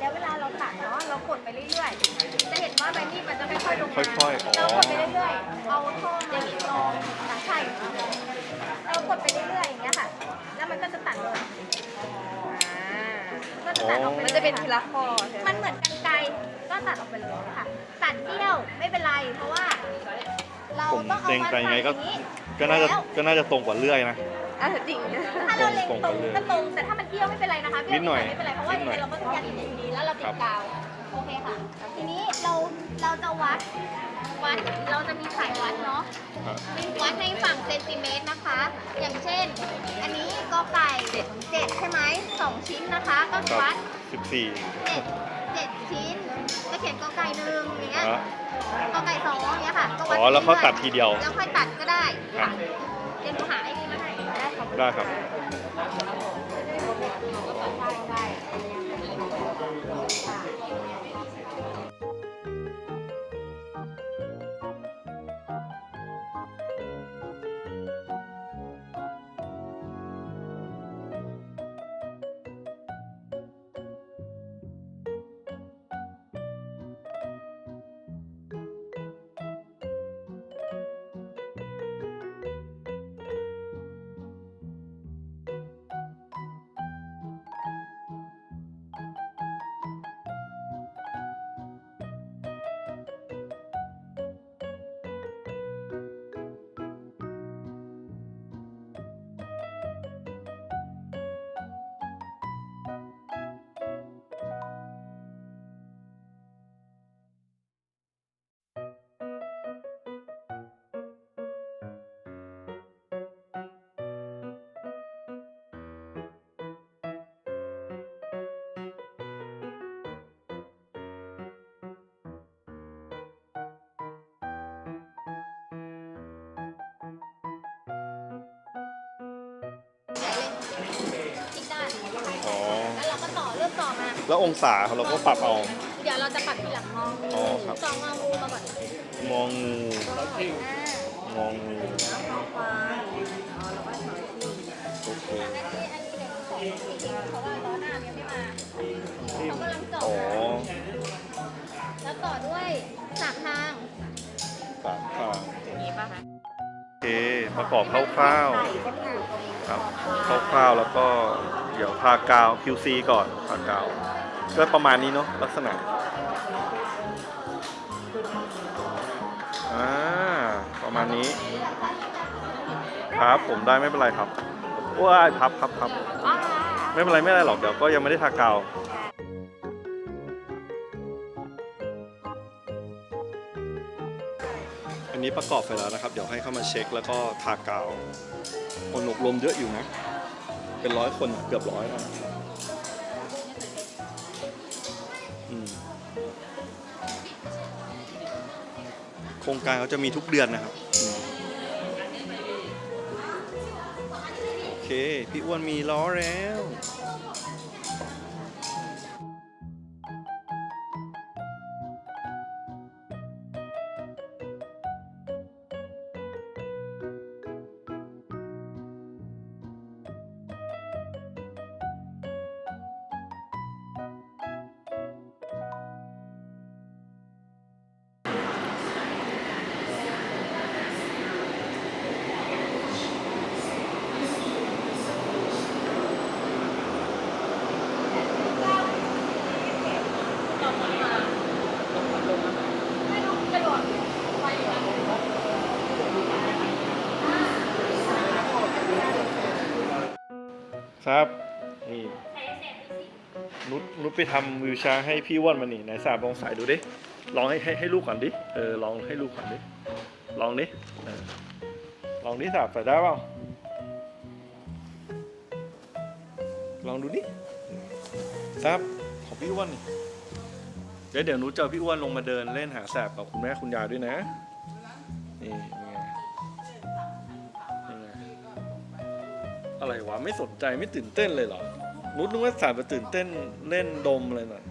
แล้วเวลาเราตัดเนาะเรากดไปเรื่อยๆ จะเห็นว่าใบมีดมันจะค่อยๆลงมาค่อยๆอ๋อ เรากดไปเรื่อยๆ เอาท่อมาลองตัดไข่เรากดไปเรื่อยๆอย่างเงี้ยค่ะ แล้วมันก็จะตัดเลยก็จะตัดออกไปมันเลยจะเป็นทีละข้อใช่ไหมมันเหมือนกันไกรก็ตัดออกไปเลยค่ะ ตัดเดี่ยวไม่เป็นไรเพราะว่า เราผมต้องเอาเล็งมาไปไงก็ใส่อย่างนี้ก็น่าจะแล้ว ก็น่าจะตรงกว่าเลื่อยนะ อะจริง ถ้าเราเล็งตรงตรงกันเลยก็ตรง แต่ถ้ามันเอี้ยวไม่เป็นไรนะคะเบี้ยวนิดหน่อยไม่เป็นไรเพราะว่านิยัดงหน่อยไงเราก็ต้องยัดอยู่ดีแล้วเราติครัดบกาวโอเคค่ะ ทีนี้เราเราจะวัดวัดเราจะมีสายวัดเนาะครับวัดในฝั่งเซนติเมตรนะคะ อย่างเช่น อันนี้กอไก่เจ็ดเจ็ดใช่ไหมสองชิ้นนะคะก็ครับวัดสิบสี่เจ็ดเจ็ดชิ้นก็เขียนกอไก่หนึ่งอย่างเงี้ยอะกอไก่สองอย่างเงี้ยค่ะก็วัดอ๋อแล้วเขาไปรื่ตัดทีเดียวแล้วค่อยตัดก็ได้ครับเดี๋ยวหนูหาไอ้นี่มาให้ ได้ครับ แล้วองศาเราก็ปรับเอา เดี๋ยวเราจะปรับทีหลังมองอ๋อครับ สองงองูมาก่อนมองงูอ่ามองงูมองฟ้าอ๋อแล้วก็ถอยที่โอเคอันนี้อันนี้เดี๋ยวสองทีทีเพราะว่าล้อหน้ามันยังไม่มาเขากำลังเจาะอ๋อแล้วต่อด้วยสามทางสามทางอย่างนี้ป่ะคะโอเคประกอบคร่าวไข่ก็มีอยู่ตรงๆครับคร่าวๆแล้วก็เดี๋ยวทากาว QC ก่อนทากาว ก็ประมาณนี้เนาะลักษณะอ่าประมาณนี้ ครับผมได้ไม่เป็นไรครับว้ายพับพับพับไม่เป็นไรไม่เป็นไรหรอกเดี๋ยวก็ยังไม่ได้ทากาวอันนี้ประกอบไปแล้วนะครับ เดี๋ยวให้เข้ามาเช็คแล้วก็ทากาวคนอบรมเยอะอยู่นะ เป็นร้อยคนเกือบร้อยแล้ว ครงการเขาจะมีทุกเดือนนะครับโอเค พี่อ้วนมีล้อแล้ว ครับ นี่นุชนุชไปทำวิวชร์ให้พี่อ้วนมานี่ไหนสาบลองใส่ดูดิ ลองให้ให้ให้ลูกก่อนดิ เออ ลองให้ลูกก่อนดิ ลองดิเออลองดิสาบใส่ได้เปล่าลองดูดิครับของพี่อ้วนนี่เดี๋ยวเดี๋ยวหนูเจอพี่อ้วนลงมาเดินเล่นหาแสบกับคุณแม่คุณยายด้วยนะ นี่ อะไรวะไม่สนใจไม่ตื่นเต้นเลยเหรอนุชนึกว่าสารไปตื่นเต้นเล่นดมอะไรหน่อย